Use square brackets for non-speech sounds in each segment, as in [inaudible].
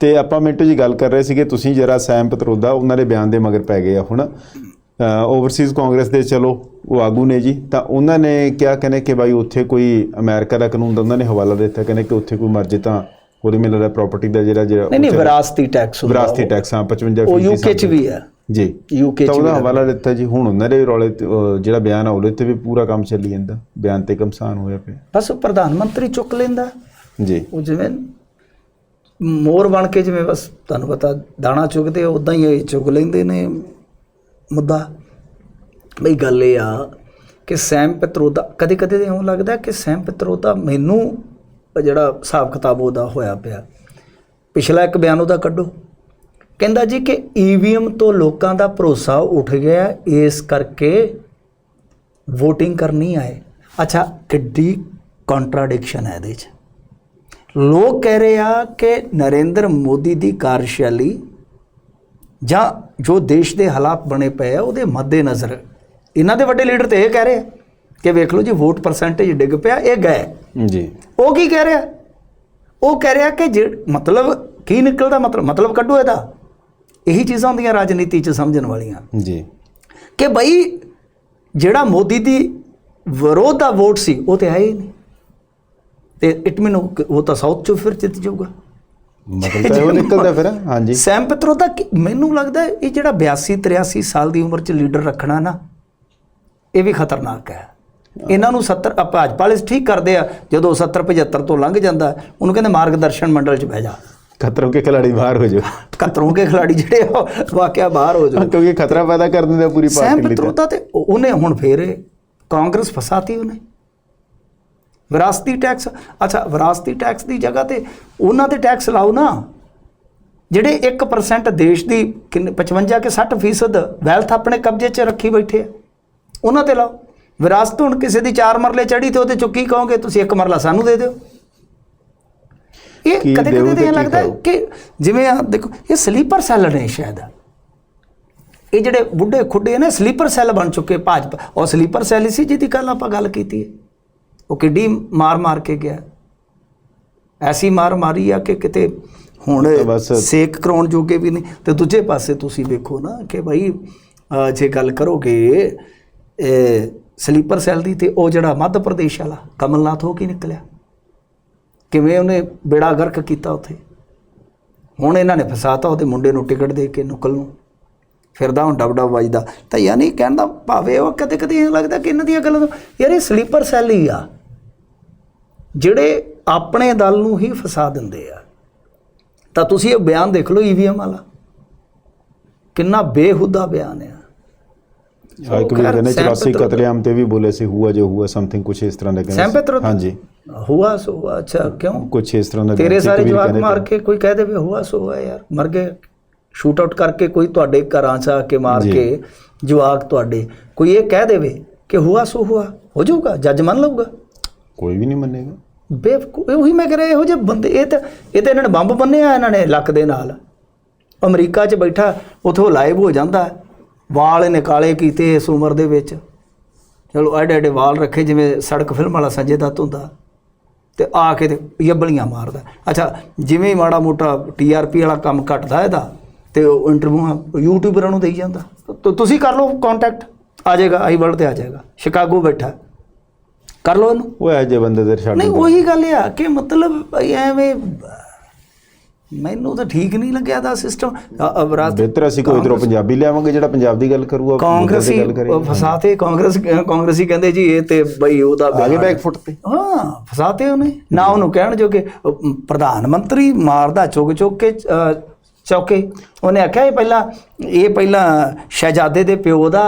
ਤੇ ਆਪਾਂ ਮਿੰਟੂ ਜੀ ਗੱਲ ਕਰ ਰਹੇ ਸੀਗੇ ਤੁਸੀਂ ਜਰਾ ਸੈਮ ਪਤਰੋਦਾ ਉਹਨਾਂ ਦੇ ਬਿਆਨ ਦੇ ਮਗਰ ਪੈ ਗਏ ਆ ਹੁਣ। ਓਵਰਸੀਜ਼ ਕਾਂਗਰਸ ਦੇ ਚਲੋ ਉਹ ਆਗੂ ਨੇ ਜੀ। ਤਾਂ ਉਹਨਾਂ ਨੇ ਕਿਹਾ ਕਹਿੰਦੇ ਕਿ ਭਾਈ ਉੱਥੇ ਕੋਈ ਅਮਰੀਕਾ ਦਾ ਕਾਨੂੰਨ ਦਾ ਉਹਨਾਂ ਨੇ ਹਵਾਲਾ ਦਿੱਤਾ। ਕਹਿੰਦੇ ਕਿ ਉੱਥੇ ਕੋਈ ਮਰ ਜੇ ਤਾਂ ਉਹਦੇ ਮਿਲਦਾ ਦਾ ਪ੍ਰਾਪਰਟੀ ਦਾ ਜਿਹੜਾ ਜਿਹੜਾ ਨਹੀਂ ਨਹੀਂ ਵਿਰਾਸਤੀ ਟੈਕਸ ਹੁੰਦਾ ਵਿਰਾਸਤੀ ਟੈਕਸ ਹਾਂ 55 ਉਹ ਯੂਕੇ ਚ ਵੀ ਹੈ। ਜੀ। ਯੂਕੇ ਤਾਂ ਚ ਉਹਦਾ ਵੀ ਹੈ। ਹਵਾਲਾ ਦਿੱਤਾ ਜੀ। ਹੁਣ ਉਹਨਾਂ ਦੇ ਰੌਲੇ ਤੇ, ਜਿਹੜਾ ਬਿਆਨ ਆ ਉਹਦੇ ਤੇ ਵੀ ਪੂਰਾ ਕੰਮ ਚੱਲੀ ਜਾਂਦਾ। ਬਿਆਨ ਤੇ ਕਮਸਾਨ ਹੋਇਆ ਪਿਆ। ਬਸ ਪ੍ਰਧਾਨ ਮੰਤਰੀ ਚੁੱਕ ਲੈਂਦਾ। ਜੀ। ਉਹ ਜਿਵੇਂ ਮੋਰ ਬਣ ਕੇ ਜਿਵੇਂ ਬਸ ਤੁਹਾਨੂੰ ਪਤਾ ਦਾਣਾ ਚੁਗਦੇ ਉਦਾਂ ਹੀ ਇਹ ਚੁਗ ਲੈਂਦੇ ਨੇ ਮੁੱਦਾ। ਬਈ ਗੱਲ ਇਹ ਆ ਕਿ ਸੈਮ ਪਿਤਰੋਦਾ ਕਦੇ ਕਦੇ ਤਾਂ ਇਉਂ ਲੱਗਦਾ ਕਿ ਸੈਮ ਪਿਤਰੋਦਾ ਮੈਨੂੰ ਜਿਹੜਾ ਹਿਸਾਬ ਕਿਤਾਬ ਉਹਦਾ ਹੋਇਆ ਪਿਆ। ਪਿਛਲਾ ਇੱਕ ਬਿਆਨ ਉਹਦਾ ਕੱਢੋ। ਕਹਿੰਦਾ ਜੀ ਕਿ ਈਵੀਐਮ ਤੋਂ ਲੋਕਾਂ ਦਾ ਭਰੋਸਾ ਉੱਠ ਗਿਆ, ਇਸ ਕਰਕੇ VOTING ਕਰਨੀ ਆਏ। ਅੱਛਾ, ਕਿੱਡੀ ਕੰਟਰਾਡਿਕਸ਼ਨ ਹੈ ਇਹਦੇ 'ਚ। ਲੋਕ ਕਹਿ ਰਹੇ ਆ ਕਿ ਨਰਿੰਦਰ ਮੋਦੀ ਦੀ ਕਾਰਜਸ਼ੈਲੀ ਜਾਂ ਜੋ ਦੇਸ਼ ਦੇ ਹਾਲਾਤ ਬਣੇ ਪਏ ਆ ਉਹਦੇ ਮੱਦੇ ਨਜ਼ਰ। ਇਹਨਾਂ ਦੇ ਵੱਡੇ ਲੀਡਰ ਤੇ ਇਹ ਕਹਿ ਰਹੇ ਆ ਕਿ ਵੇਖ ਲਓ ਜੀ ਵੋਟ ਪਰਸੈਂਟੇਜ ਡਿੱਗ ਪਿਆ ਇਹ ਗਏ। ਜੀ। ਉਹ ਕੀ ਕਹਿ ਰਿਹਾ? ਉਹ ਕਹਿ ਰਿਹਾ ਕਿ ਜੇ- ਮਤਲਬ ਕੀ ਨਿਕਲਦਾ ਮਤਲਬ ਮਤਲਬ ਕੱਢੋ ਇਹਦਾ। ਇਹੀ ਚੀਜ਼ਾਂ ਹੁੰਦੀਆਂ ਰਾਜਨੀਤੀ 'ਚ ਸਮਝਣ ਵਾਲੀਆਂ। ਜੀ। ਕਿ ਬਈ ਜਿਹੜਾ ਮੋਦੀ ਦੀ ਵਿਰੋਧ ਦਾ ਵੋਟ ਸੀ ਉਹ ਤੇ ਆਇਆ ਹੀ ਨਹੀਂ। ਤੇ ਇਟ ਮੀਨ ਉਹ ਤਾਂ ਸਾਊਥ ਚੋਂ ਫਿਰ ਜਿੱਤ ਜਾਊਗਾ। ਮਤਲਬ ਤਾਂ ਉਹ ਨਿਕਲਦਾ ਫਿਰ ਹਾਂਜੀ। ਸੈਮ ਪਿਤਰੋ ਦਾ ਮੈਨੂੰ ਲੱਗਦਾ ਇਹ ਜਿਹੜਾ 82 83 ਸਾਲ ਦੀ ਉਮਰ 'ਚ ਲੀਡਰ ਰੱਖਣਾ ਨਾ ਇਹ ਵੀ ਖਤਰਨਾਕ ਹੈ। ਇਹਨਾਂ ਨੂੰ 70 ਆ ਭਾਜਪਾ ਵਾਲੇ ਠੀਕ ਕਰਦੇ ਆ ਜਦੋਂ 70 75 ਤੋਂ ਲੰਘ ਜਾਂਦਾ ਉਹਨੂੰ ਕਹਿੰਦੇ ਮਾਰਗਦਰਸ਼ਨ ਮੰਡਲ 'ਚ ਬਹਿ ਜਾ। ਖਤਰੋਂ ਕੇ ਖਿਲਾੜੀ ਬਾਹਰ ਹੋ ਜਾਓ। ਕਤਰੋਂ ਕੇ ਖਿਲਾੜੀ ਜਿਹੜੇ ਆ ਵਾਕਿਆ ਬਾਹਰ ਹੋ ਜਾਓ। ਕਿਉਂਕਿ ਖਤਰਾ ਪੈਦਾ ਕਰ ਦਿੰਦੇ ਪੂਰੀ ਸੈਮ ਪਾਰਟੀ ਲਈ ਪਿਤਰੋ ਦਾ ਤੇ ਉਹ- ਉਹਨੇ ਹੁਣ ਫੇਰ ਕਾਂਗਰਸ ਫਸਾਤੀ ਉਹਨੇ। ਵਿਰਾਸਤੀ ਟੈਕਸ ਅੱਛਾ ਵਿਰਾਸਤੀ ਟੈਕਸ ਦੀ ਜਗ੍ਹਾ ਤੇ ਉਹਨਾਂ ਤੇ ਟੈਕਸ ਲਾਓ ਨਾ। ਜਿਹੜੇ 1% ਦੇਸ਼ ਦੀ ਕਿੰਨੇ 55 ਕੇ 60 ਫੀਸਦ ਵੈਲਥ ਆਪਣੇ ਕਬਜ਼ੇ 'ਚ ਰੱਖੀ ਬੈਠੇ ਆ ਉਹਨਾਂ ਤੇ ਲਾਓ। ਵਿਰਾਸਤ ਹੁਣ ਕਿਸੇ ਦੀ 4 ਮਰਲੇ ਚੜੀ ਤੇ ਉਹਦੇ ਚੋਂ ਕੀ ਕਹੋਗੇ? ਤੁਸੀਂ ਇੱਕ ਮਰਲਾ ਸਾਨੂੰ ਦੇ ਦਿਓ। ਇਹ ਕਦੇ ਕਦੇ ਇਹ ਲੱਗਦਾ? ਕਿ ਜਿਵੇਂ ਆ ਦੇਖੋ ਇਹ ਸਲੀਪਰ ਸੈੱਲ ਨੇ ਸ਼ਾਇਦ। ਇਹ ਜਿਹੜੇ ਬੁੱਢੇ ਖੁੱਡੇ ਨੇ ਸਲੀਪਰ ਸੈੱਲ ਬਣ ਚੁੱਕੇ ਭਾਜਪਾ। ਉਹ ਸਲੀਪਰ ਸੈੱਲ ਸੀ ਜਿਹਦੀ ਕੱਲ ਆਪਾਂ ਗੱਲ ਕੀਤੀ ਹੈ। ਉਹ ਕਿੱਡੀ ਮਾਰ ਮਾਰ ਕੇ ਗਿਆ। ਐਸੀ ਮਾਰ ਮਾਰੀ ਆ ਕਿ ਕਿਤੇ ਹੁਣ ਸੇਕ ਕਰਾਉਣ ਜੋਗੇ ਵੀ ਨਹੀਂ। ਤੇ ਦੂਜੇ ਪਾਸੇ ਤੁਸੀਂ ਵੇਖੋ ਨਾ ਕਿ ਭਾਈ ਜੇ ਗੱਲ ਕਰੋਗੇ ਸਲੀਪਰ ਸੈੱਲ ਦੀ ਤੇ ਉਹ ਜਿਹੜਾ ਮੱਧ ਪ੍ਰਦੇਸ਼ ਵਾਲਾ ਕਮਲਨਾਥ ਹੋ ਕੇ ਨਿਕਲਿਆ? ਕਿਵੇਂ ਉਹਨੇ ਬੇੜਾ ਗਰਕ ਕੀਤਾ ਉੱਥੇ? ਹੁਣ ਇਹਨਾਂ ਨੇ ਫਸਾਤਾ ਉਹਦੇ ਮੁੰਡੇ ਨੂੰ ਟਿਕਟ ਦੇ ਕੇ ਨੁਕਲ ਨੂੰ। ਫਿਰਦਾ ਹੁਣ ਡਬ ਡਬ ਵੱਜਦਾ। ਤਾਂ ਯਾਨੀ ਕਹਿੰਦਾ ਭਾਵੇਂ ਉਹ ਕਦੇ ਕਦੇ ਇਹ ਲੱਗਦਾ ਕਿ ਇਹਨਾਂ ਦੀਆਂ ਗੱਲਾਂ ਯਾਰ ਇਹ ਸਲੀਪਰ ਸੈੱਲ ਹੀ ਆ। ਜਿਹੜੇ ਆਪਣੇ ਦਲ ਨੂੰ ਹੀ ਫਸਾ ਦਿੰਦੇ ਆ। ਤਾਂ ਤੁਸੀਂ ਇਹ ਬਿਆਨ ਦੇਖ ਲਓ ਈਵੀਐਮ ਵਾਲਾ। ਕਿੰਨਾ ਬੇਹੁਦਾ ਬਿਆਨ ਆ। ਆ ਇੱਕ ਵੀ ਕਹਿੰਦੇ ਸੈਮ 84 ਪਿਤਰੋਦਾ- ਕਤਲੇਆਮ ਤੇ ਵੀ ਬੋਲੇ ਸੀ ਹੁਆ ਜੋ ਹੁਆ ਸਮਥਿੰਗ ਕੁਛ ਇਸ ਤਰ੍ਹਾਂ ਦਾ ਕਹਿੰਦੇ? ਹਾਂਜੀ। ਹੁਆ ਸੋ ਹੁਆ, ਅੱਛਾ ਕਿਉਂ? ਕੁਛ ਇਸ ਤਰ੍ਹਾਂ ਦਾ ਤੇਰੇ ਸਾਰੇ ਕਹਿੰਦੇ ਮਾਰ ਕੇ ਕੋਈ ਕਹਿ ਦੇਵੇ ਹੁਆ ਸੋ ਹੁਆ ਯਾਰ ਮਰ ਗਏ। ਸ਼ੂਟ ਆਊਟ ਕਰਕੇ ਕੋਈ ਤੁਹਾਡੇ ਘਰਾਂ 'ਚ ਆ ਕੇ ਮਾਰ। ਕੇ ਜਵਾਕ ਤੁਹਾਡੇ। ਕੋਈ ਇਹ ਕਹਿ ਦੇਵੇ ਕਿ ਹੁਆ ਸੋ ਹੁਆ ਹੋ ਜਾਊਗਾ? ਜੱਜ ਮੰਨ ਲਊਗਾ? ਕੋਈ ਵੀ ਨਹੀਂ ਮੰਨੇਗਾ। ਬੇਵਕੂਫ ਉਹੀ ਮੈਂ ਕਹ ਰਿਹਾ, ਇਹੋ ਜਿਹੇ ਬੰਦੇ ਇਹ ਤਾਂ ਇਹ ਤਾਂ ਇਹਨਾਂ ਨੇ ਬੰਬ ਬੰਨਿਆ ਇਹਨਾਂ ਨੇ ਲੱਕ ਦੇ ਨਾਲ। ਅਮਰੀਕਾ 'ਚ ਬੈਠਾ, ਉਥੋਂ ਲਾਈਵ ਹੋ ਜਾਂਦਾ। ਵਾਲ ਇਹਨੇ ਕਾਲੇ ਕੀਤੇ ਇਸ ਉਮਰ ਦੇ ਵਿੱਚ। ਚਲੋ, ਐਡੇ ਐਡੇ ਵਾਲ ਰੱਖੇ, ਜਿਵੇਂ ਸੜਕ ਫਿਲਮ ਵਾਲਾ ਸੰਜੇ ਦੱਤ ਹੁੰਦਾ। ਤੇ ਆ ਕੇ ਤੇ ਯੱਬਲੀਆਂ ਮਾਰਦਾ। ਅੱਛਾ, ਜਿਵੇਂ ਮਾੜਾ ਮੋਟਾ ਟੀਆਰਪੀ ਵਾਲਾ ਕੰਮ ਘਟਦਾ ਇਹਦਾ, ਤੇ ਉਹ ਇੰਟਰਵਿਊ ਯੂਟਿਊਬਰਾਂ ਨੂੰ ਦੇਈ ਜਾਂਦਾ। ਤੁਸੀਂ ਕਰ ਲਓ ਕੰਟੈਕਟ ਆ ਜਾਏਗਾ, ਆਈ ਵਰਲਡ ਤੇ ਆ ਜਾਏਗਾ। ਸ਼ਿਕਾਗੋ ਬੈਠਾ। ਕਰ ਲਓ ਇਹਨੂੰ। ਉਹ ਐ ਜੇ ਬੰਦੇ ਦੇ ਛੱਡ ਨਹੀਂ। ਉਹੀ ਗੱਲ ਆ ਕਿ ਮਤਲਬ ਐਵੇਂ ਮੈਨੂੰ ਤਾਂ ਠੀਕ ਨਹੀਂ ਲੱਗਿਆ ਦਾ ਸਿਸਟਮ ਅਬਰਾਜ ਬਿਹਤਰ ਅਸੀਂ ਕੋਈ ਇਧਰੋਂ ਪੰਜਾਬੀ ਲਿਆਵਾਂਗੇ ਜਿਹੜਾ ਪੰਜਾਬ ਦੀ ਗੱਲ ਕਰੂਗਾ ਕਾਂਗਰਸੀ ਫਸਾਤੇ ਕਾਂਗਰਸ ਕਾਂਗਰਸੀ ਕਹਿੰਦੇ ਜੀ ਇਹ ਤੇ ਬਈ ਉਹਦਾ ਆਗੇ ਬੈਕ ਫੁੱਟ ਤੇ। ਹਾਂ ਫਸਾਤੇ ਉਹਨੇ। ਨਾ ਉਹਨੂੰ ਕਹਿਣ ਜੋਗੇ ਉਹ ਪ੍ਰਧਾਨ ਮੰਤਰੀ ਮਾਰਦਾ ਚੁੱਕ ਚੁੱਕ ਕੇ ਚੌਕੇ। ਉਹਨੇ ਆਖਿਆ ਇਹ ਪਹਿਲਾਂ ਇਹ ਪਹਿਲਾਂ ਸ਼ਹਿਜ਼ਾਦੇ ਦੇ ਪਿਓ ਦਾ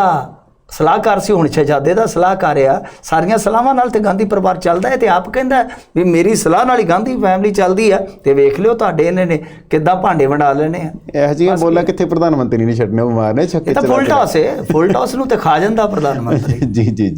ਸਲਾਹਕਾਰ ਸੀ ਹੁਣ ਸ਼ਹਿਜ਼ਾਦੇ ਦਾ ਸਲਾਹਕਾਰ ਆ। ਸਾਰੀਆਂ ਸਲਾਹਾਂ ਨਾਲ ਤੇ ਗਾਂਧੀ ਪਰਿਵਾਰ ਚੱਲਦਾ ਹੈ ਤੇ ਆਪ ਕਹਿੰਦਾ ਵੀ ਮੇਰੀ ਸਲਾਹ ਨਾਲ ਹੀ ਗਾਂਧੀ ਫੈਮਿਲੀ ਚੱਲਦੀ ਆ ਤੇ ਵੇਖ ਲਿਓ ਤੁਹਾਡੇ ਇਹਨੇ ਨੇ ਕਿੱਦਾਂ ਭਾਂਡੇ ਵੰਡਾ ਲੈਣੇ ਆ। ਇਹ ਜਿਹੀਆਂ ਬੋਲਾਂ ਕਿੱਥੇ ਪ੍ਰਧਾਨ ਮੰਤਰੀ ਨਹੀਂ ਛੱਡਣੇ ਉਹ ਮਾਰਨੇ ਛੱਕੇ ਇਹ ਤਾਂ ਚਲਾ ਫੁੱਲ ਟਾਸ ਹੈ ਫੁੱਲ ਟਾਸ ਨੂੰ ਤੇ ਖਾ ਜਾਂਦਾ ਪ੍ਰਧਾਨ ਮੰਤਰੀ [laughs] ਜੀ ਜੀ ਜੀ।